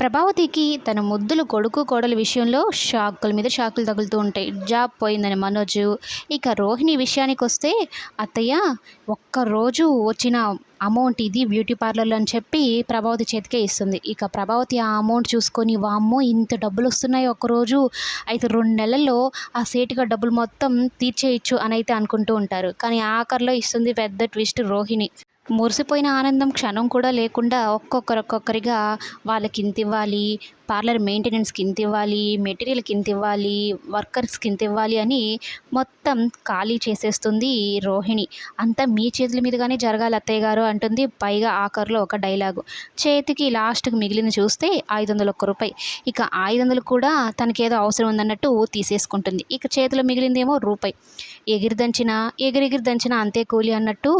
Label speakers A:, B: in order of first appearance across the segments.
A: ప్రభావతికి తన ముద్దులు కొడుకు కోడల విషయంలో షాకుల మీద షాకులు తగులుతూ ఉంటాయి. జాబ్ పోయిందని మనోజ్. ఇక రోహిణి విషయానికి వస్తే అత్తయ్య ఒక్కరోజు వచ్చిన అమౌంట్ ఇది బ్యూటీ పార్లర్లో అని చెప్పి ప్రభావతి చేతికే ఇస్తుంది. ఇక ప్రభావతి ఆ అమౌంట్ చూసుకొని వామ్మో ఇంత డబ్బులు వస్తున్నాయి ఒక్కరోజు. అయితే రెండు నెలల్లో ఆ సేటుగా డబ్బులు మొత్తం తీర్చేయచ్చు అని అయితే అనుకుంటూ ఉంటారు. కానీ ఆఖరిలో ఇస్తుంది పెద్ద ట్విస్ట్ రోహిణి. మురిసిపోయిన ఆనందం క్షణం కూడా లేకుండా ఒక్కొక్కరు ఒక్కొక్కరిగా వాళ్ళకి ఇంత ఇవ్వాలి పార్లర్ మెయింటెనెన్స్కి ఇంత ఇవ్వాలి మెటీరియల్కి ఇంత ఇవ్వాలి వర్కర్స్కి ఇంత ఇవ్వాలి అని మొత్తం ఖాళీ చేసేస్తుంది రోహిణి. అంతా మీ చేతుల మీదుగానే జరగాలి అత్తయ్య గారు అంటుంది. పైగా ఆఖరిలో ఒక డైలాగు. చేతికి లాస్ట్కి మిగిలింది చూస్తే ఐదు వందల ఒక్క రూపాయి. ఇక ఐదు వందలు కూడా తనకేదో అవసరం ఉందన్నట్టు తీసేసుకుంటుంది. ఇక చేతిలో మిగిలిందేమో రూపాయి. ఎగిరిదంచిన ఎగిరెగిరి దంచిన అంతే కూలి అన్నట్టు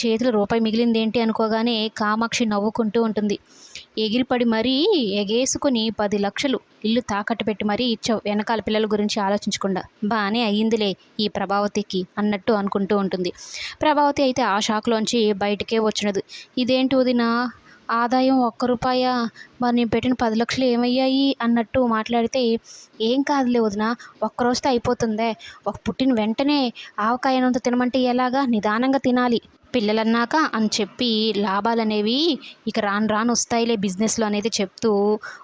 A: చేతిలో రూపాయి మిగిలింది ఏంటి అనుకోగానే కామాక్షి నవ్వుకుంటూ ఉంటుంది. ఎగిరిపడి మరీ ఎగేసుకుని పది లక్షలు ఇల్లు తాకట్టు పెట్టి మరీ ఇచ్చావు వెనకాల పిల్లల గురించి ఆలోచించకుండా. బాగానే అయ్యిందిలే ఈ ప్రభావతికి అన్నట్టు అనుకుంటూ ఉంటుంది. ప్రభావతి అయితే ఆ షాక్లోంచి బయటకే వచ్చినది. ఇదేంటి వదిన? ఆదాయం ఒక్క రూపాయ? మరి నేను పెట్టిన పది లక్షలు ఏమయ్యాయి? అన్నట్టు మాట్లాడితే ఏం కాదులే వదిన ఒక్కరోజుతో అయిపోతుందే. ఒక పుట్టిన వెంటనే ఆవకాయనంత తినమంటే ఎలాగా? నిదానంగా తినాలి. పిల్లలన్నాక అని చెప్పి లాభాలు అనేవి ఇక రాను రాను వస్తాయిలే బిజినెస్లో అనేది చెప్తూ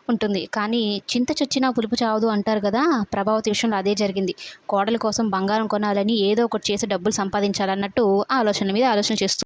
A: ఉంటుంది. కానీ చింత చచ్చినా పులుపు చావదు అంటారు కదా? ప్రభావతి విషయంలో అదే జరిగింది. కోడల కోసం బంగారం కొనాలని ఏదో ఒకటి చేసి డబ్బులు సంపాదించాలన్నట్టు ఆలోచన మీద ఆలోచన చేస్తుంది